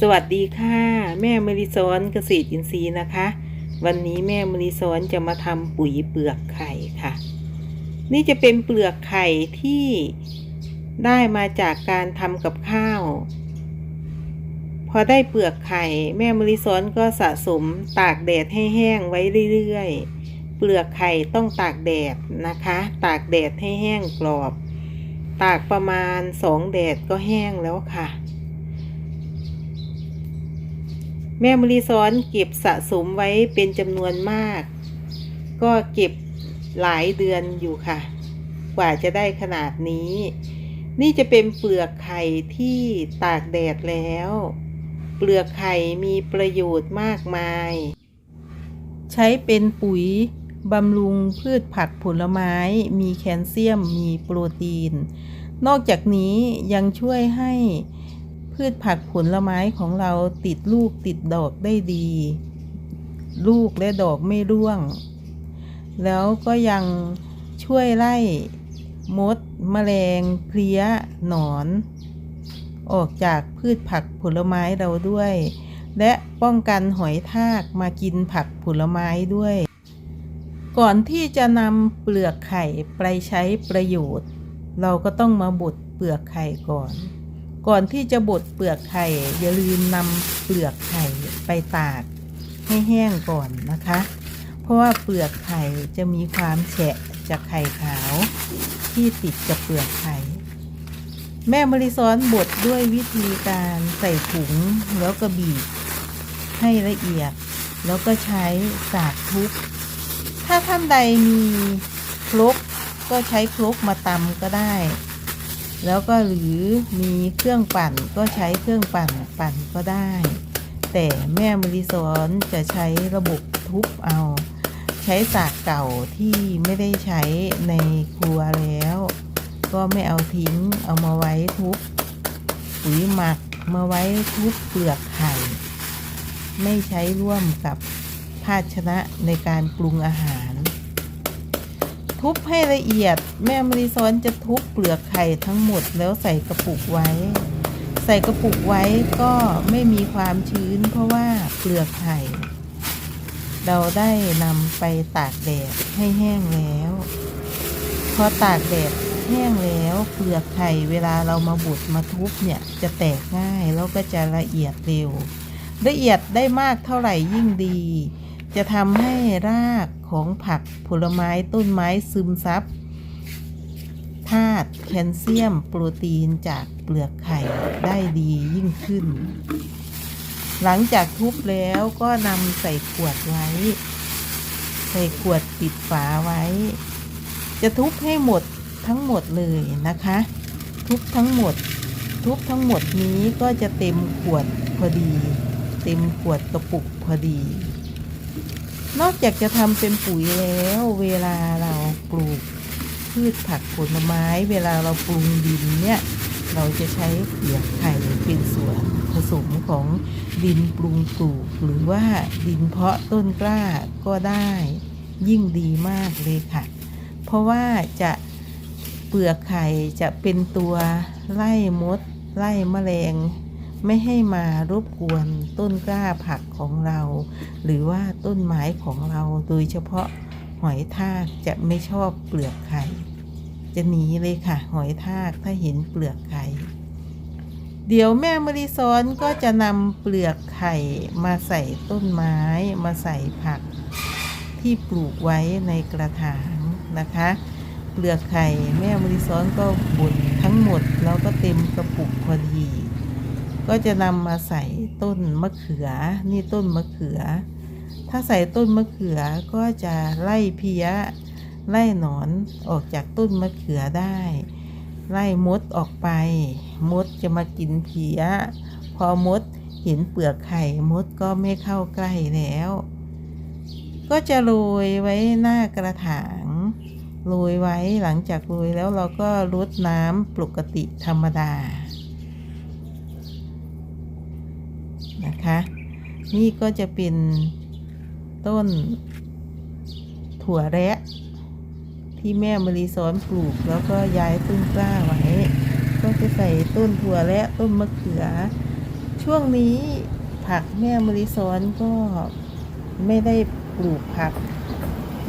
สวัสดีค่ะ แม่มริซอนเกษตรอินทรีย์นะคะ วันนี้แม่มริซอนจะมาทำปุ๋ยเปลือกไข่ค่ะ นี่จะเป็นเปลือกไข่ที่ได้มาจากการทำกับข้าว พอได้เปลือกไข่ แม่มริซอนก็สะสมตากแดดให้แห้งไว้เรื่อยๆ เปลือกไข่ต้องตากแดดนะคะ ตากแดดให้แห้งกรอบ ตากประมาณสองแดดก็แห้งแล้วค่ะ แม่มรีซ้อนเก็บสะสมไว้เป็นจำนวนมาก ก็เก็บหลายเดือนอยู่ค่ะ กว่าจะได้ขนาดนี้ นี่จะเป็นเปลือกไข่ที่ตากแดดแล้ว เปลือกไข่มีประโยชน์มากมาย ใช้เป็นปุ๋ยบำรุงพืชผักผลไม้ มีแคลเซียม มีโปรตีน นอกจากนี้ยังช่วยให้ พืชผักผลไม้ของเราติดลูกติดดอกได้ดี ลูกและดอกไม่ร่วง แล้วก็ยังช่วยไล่มดแมลง เพลี้ย หนอน ออกจากพืชผักผลไม้เราด้วย และป้องกันหอยทากมากินผักผลไม้ด้วย ก่อนที่จะนำเปลือกไข่ไปใช้ประโยชน์ เราก็ต้องมาบดเปลือกไข่ก่อน ก่อนที่จะบดเปลือกไข่อย่าลืมนำเปลือกไข่ไปตากให้แห้งก่อนนะคะ เพราะว่าเปลือกไข่จะมีความแฉะจากไข่ขาว ที่ติดกับเปลือกไข่ แม่มริซ้อนบดด้วยวิธีการใส่ถุงแล้วก็บีบให้ละเอียด แล้วก็ใช้สากทุบถ้าท่านใดมีครกก็ใช้ครกมาตำก็ได้ แล้วก็หรือมีเครื่องปั่นก็ใช้เครื่องปั่นปั่นก็ได้ แต่แม่มริสอนจะใช้ระบบทุบเอา ใช้สากเก่าที่ไม่ได้ใช้ในครัวแล้ว ก็ไม่เอาทิ้งเอามาไว้ทุบปุ๋ยหมักมาไว้ทุบเปลือกไข่ไม่ใช้ร่วมกับภาชนะในการปรุงอาหาร ทุบให้ละเอียด แม่มริซ้อนจะทุบเปลือกไข่ทั้งหมดแล้วใส่กระปุกไว้ ใส่กระปุกไว้ก็ไม่มีความชื้น เพราะว่าเปลือกไข่ เราได้นำไปตากแดดให้แห้งแล้วพอตากแดดแห้งแล้วเปลือกไข่เวลาเรามาบดมาทุบเนี่ยจะแตกง่ายแล้วก็จะละเอียดเร็ว ละเอียดได้มากเท่าไหร่ยิ่งดี จะทำให้รากของผักผลไม้ต้นไม้ซึมซับธาตุแคลเซียม โปรตีนจากเปลือกไข่ได้ดียิ่งขึ้น หลังจากทุบแล้วก็นำใส่ขวดไว้ ใส่ขวดปิดฝาไว้ จะทุบให้หมดทั้งหมดเลยนะคะ ทุบทั้งหมด ทุบทั้งหมดนี้ก็จะเต็มขวดพอดี เต็มขวดกระปุกพอดี นอกจากจะทำเป็นปุ๋ยแล้ว เวลาเราปลูกพืชผักผลไม้ เวลาเราปรุงดินเนี่ย เราจะใช้เปลือกไข่เป็นส่วนผสมของดินปรุงปลูก หรือว่าดินเพาะต้นกล้าก็ได้ยิ่งดีมากเลยค่ะ เพราะว่าจะเปลือกไข่จะเป็นตัวไล่มด ไล่แมลง ไม่ให้มารบกวนต้นกล้าผักของเรา หรือว่าต้นไม้ของเราโดยเฉพาะหอยทากจะไม่ชอบเปลือกไข่จะหนีเลยค่ะ หอยทากถ้าเห็นเปลือกไข่เดี๋ยวแม่มริซ้อนก็จะนำเปลือกไข่มาใส่ต้นไม้มาใส่ผัก ที่ปลูกไว้ในกระถางนะคะ เปลือกไข่แม่มริซ้อนก็บุดทั้งหมดแล้วก็เต็มกระปุกพอดี ก็จะนำมาใส่ต้นมะเขือ นี่ต้นมะเขือ ถ้าใส่ต้นมะเขือก็จะไล่เพี้ย ไล่หนอนออกจากต้นมะเขือได้ ไล่มดออกไป มดจะมากินเพี้ย พอมดเห็นเปลือกไข่มดก็ไม่เข้าใกล้แล้ว ก็จะโรยไว้หน้ากระถางโรยไว้หลังจากโรยแล้วเราก็รดน้ำปกติธรรมดา นะคะ นี่ก็จะเป็นต้นถั่วแระที่แม่มรีซ้อนปลูกแล้วก็ย้ายต้นกล้าไว้ ก็จะใส่ต้นถั่วและต้นมะเขือ ช่วงนี้ผักแม่มะลิซ้อนก็ไม่ได้ปลูกผัก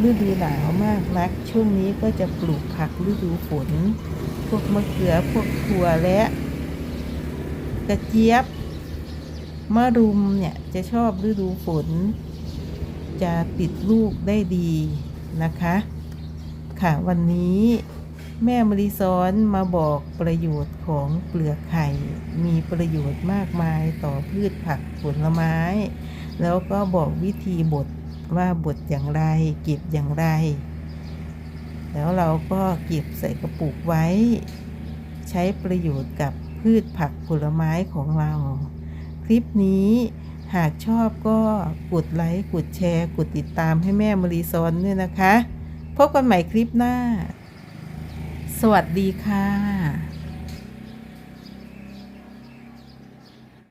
ฤดูหนาวมากนัก ช่วงนี้ก็จะปลูกผักฤดูฝน พวกมะเขือพวกถั่วและ กระเจี๊ยบ มะรุมเนี่ยจะชอบฤดูฝน จะติดลูกได้ดีนะคะ ค่ะวันนี้แม่มริซ้อนมาบอกประโยชน์ของเปลือกไข่ มีประโยชน์มากมายต่อพืชผักผลไม้ แล้วก็บอกวิธีบดว่าบดอย่างไร เก็บอย่างไร แล้วเราก็เก็บใส่กระปุกไว้ ใช้ประโยชน์กับพืชผักผลไม้ของเรา คลิปนี้ หากชอบก็กดไลค์กดแชร์ กดติดตามให้แม่มารีซอนด้วยนะคะ พบกันใหม่คลิปหน้า สวัสดีค่ะ